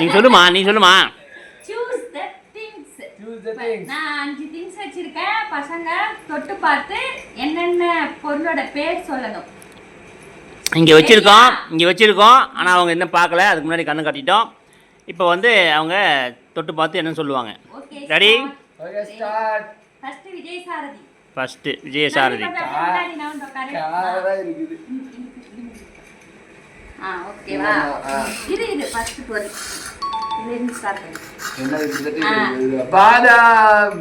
நீ சொல்லுமா நீ சொல்லுமா. Choose the things. நான் அஞ்சு திங்ஸ் வச்சிருக்கேன். பசங்க தொட்டு பார்த்து என்னென்ன பொருளோட பேர் சொல்லணும். இங்கே வச்சுருக்கோம் இங்கே வச்சுருக்கோம். ஆனால் அவங்க இன்னும் பார்க்கல. அதுக்கு முன்னாடி கண்ணு கட்டிட்டோம். இப்போ வந்து அவங்க தொட்டு பார்த்து என்னன்னு சொல்லுவாங்க? Start. ஃபர்ஸ்ட் விஜய் சாரதி உட்காரு. காரா இருக்குது. ஆ ஓகேவா. இது இது ஃபர்ஸ்ட் பொருள். பாதாம்.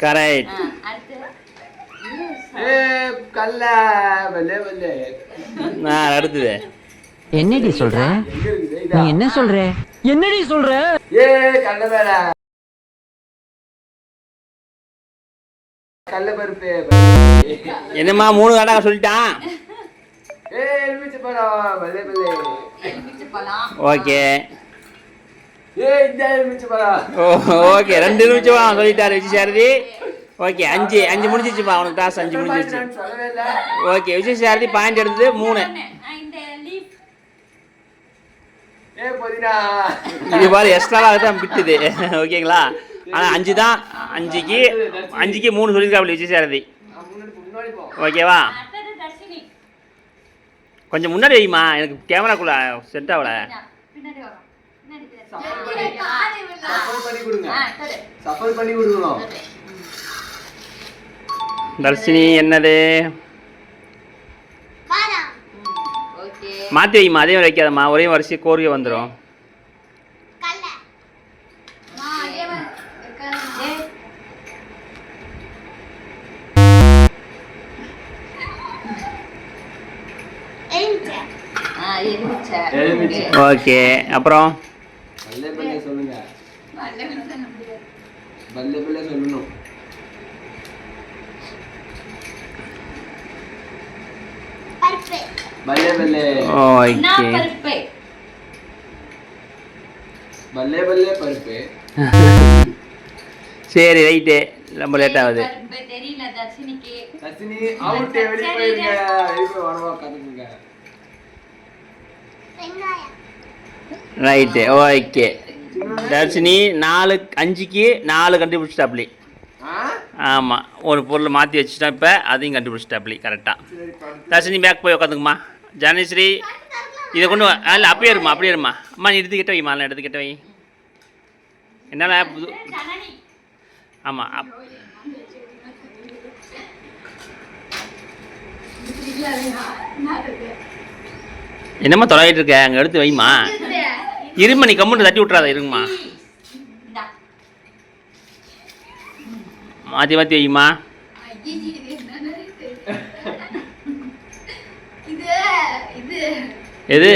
கரெக்ட். அடுத்தது. என்னடி சொல்ற? நீ? என்ன சொல்ற? என்னடி சொல்ற? ஏ, கல்ல மேல. கல்ல பருப்பு. என்னம்மா மூணு கடை சொல்லிட்டான். ஓகே. ஓகே. ரெண்டு நிமிஷம் சொல்லிட்டாரு விஜயசாரதி ஓகே அஞ்சு அஞ்சு முடிஞ்சிச்சுப்பா அவனுக்கு டாஸ் அஞ்சு முடிஞ்சிச்சு. ஓகே விஜயசாரதி பாயிண்ட் எடுத்தது மூணு. இது பாரு எக்ஸ்ட்ராவாக தான் விட்டுது ஓகேங்களா? ஆனால் அஞ்சு தான் அஞ்சுக்கு அஞ்சுக்கு மூணு சொல்லியிருக்காப்புல போ அடுத்தது ஓகேவா? கொஞ்சம் முன்னாடி வைமா எனக்கு கேமராக்குள்ள செட் ஆகல. தர்ஷினி என்னது? மாற்றி வைமா அதே வைக்காதம்மா ஒரே வரிசை கோரிக்கை வந்துடும் ஓகே அப்புறம்? சொல்லுங்க. சொல்லணும். பல்லே பல்லே ஓகே. பருப்பு? பல்லே பல்லே பருப்பு. சரி ரைட்டு ரொம்ப லேட் ஆகுது. தெரியல தர்ஷினிக்கு. ரஜினி அவுட் வெளியே போயிருங்க. வெளியே போய் வரவா கத்துக்குங்க ரைட்டு ஓகே தர்ஷினி நாலு அஞ்சுக்கு நாலு கண்டுபிடிச்சிட்டாப்லி. ஆமாம் ஒரு பொருள் மாற்றி வச்சுட்டேன் இப்போ அதையும் கண்டுபிடிச்சிட்டாப்லி கரெக்டாக தர்ஷினி பேக் போய் உட்காந்துக்குமா ஜானேஸ்வரி இதை கொண்டு இல்லை அப்படியே இருமா அப்படியே இருமா. அம்மா நீ எடுத்துக்கிட்ட வைமா நான் எடுத்துக்கிட்ட வை. என்னால் புது ஆமாம் அப் என்னம்மா தொலைகிட்டு இருக்க? அங்கே எடுத்து வைமா இருமா நீ கம்முன்னு தட்டி விட்றாத இருங்கம்மா. மாற்றி மாற்றி வைமா எது?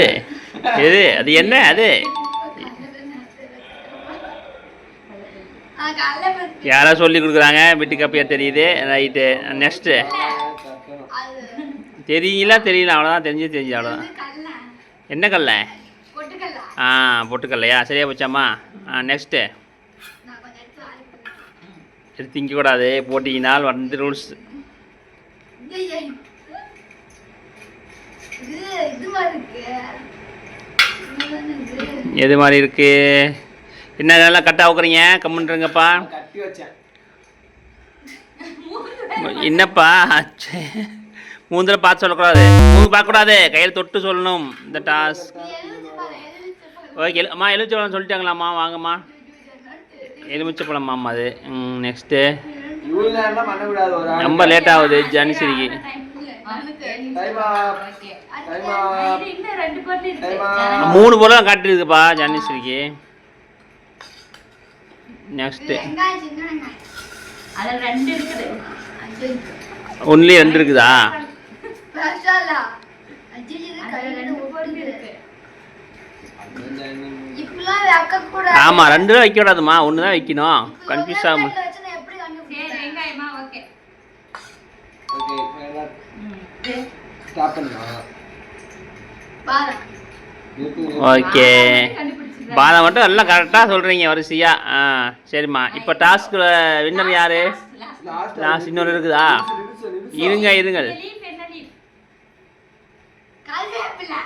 எது? அது என்ன? அது? யாரோ சொல்லி கொடுக்குறாங்க. வீட்டுக்கு அப்பயே தெரியுது. ரைட்டு. நெக்ஸ்ட்டு. தெரியல தெரியல. அவ்வளோதான் தெரிஞ்சு தெரிஞ்சு. அவ்வளோதான் என்ன கடல ஆ பொட்டுக்கல்லையா? சரியா போச்சாம்மா. ஆ நெக்ஸ்ட்டு எடுத்து திங்கக்கூடாது போட்டிங்கனால் வந்து ரூல்ஸ் எது மாதிரி இருக்கு? என்ன நல்லா கட்டா உக்குறீங்க கம்முன்றங்கப்பா கட்டி வச்சேன். என்னப்பா? ஆச்சு மூந்திர பார்த்து சொல்லக்கூடாது. மூணு பார்க்கக்கூடாது. கையில் தொட்டு சொல்லணும். இந்த டாஸ்க் ஓகே அம்மா எலுமிச்சப்பழம் சொல்லிட்டாங்களாம்மா. வாங்கம்மா. எலுமிச்சப்பழம்மா அது. ம் நெக்ஸ்ட்டு. ரொம்ப லேட் ஆகுது ஜனனி. மூணு பொருளும் காட்டிருக்குப்பா ஜானேஸ்வரிக்கு நெக்ஸ்ட்டு ஒன்லி ரெண்டு இருக்குதா? இருக்கு. ஆமாம் ரெண்டு தான் வைக்கக்கூடாதும்மா. ஒன்று தான் வைக்கணும். கன்ஃபியூஸ் ஆகாம. ஓகே. பாதம் மட்டும் எல்லாம் கரெக்டாக சொல்கிறீங்க வரிசையா. ஆ சரிம்மா. இப்போ டாஸ்க்கு வின்னர் யார்? லாஸ்ட் இன்னொன்று இருக்குதா? இருங்க இருங்கள்.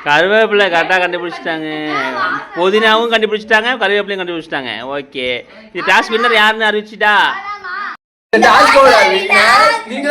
கருவேப்பிலை. கரெக்டாக கண்டுபிடிச்சிட்டாங்க. புதினாவும் கண்டுபிடிச்சிட்டாங்க கருவேப்பிலையும் கண்டுபிடிச்சிட்டாங்க. ஓகே. இது டாஸ்க் வின்னர் யாருன்னு அறிவிச்சிட்டா? நீங்க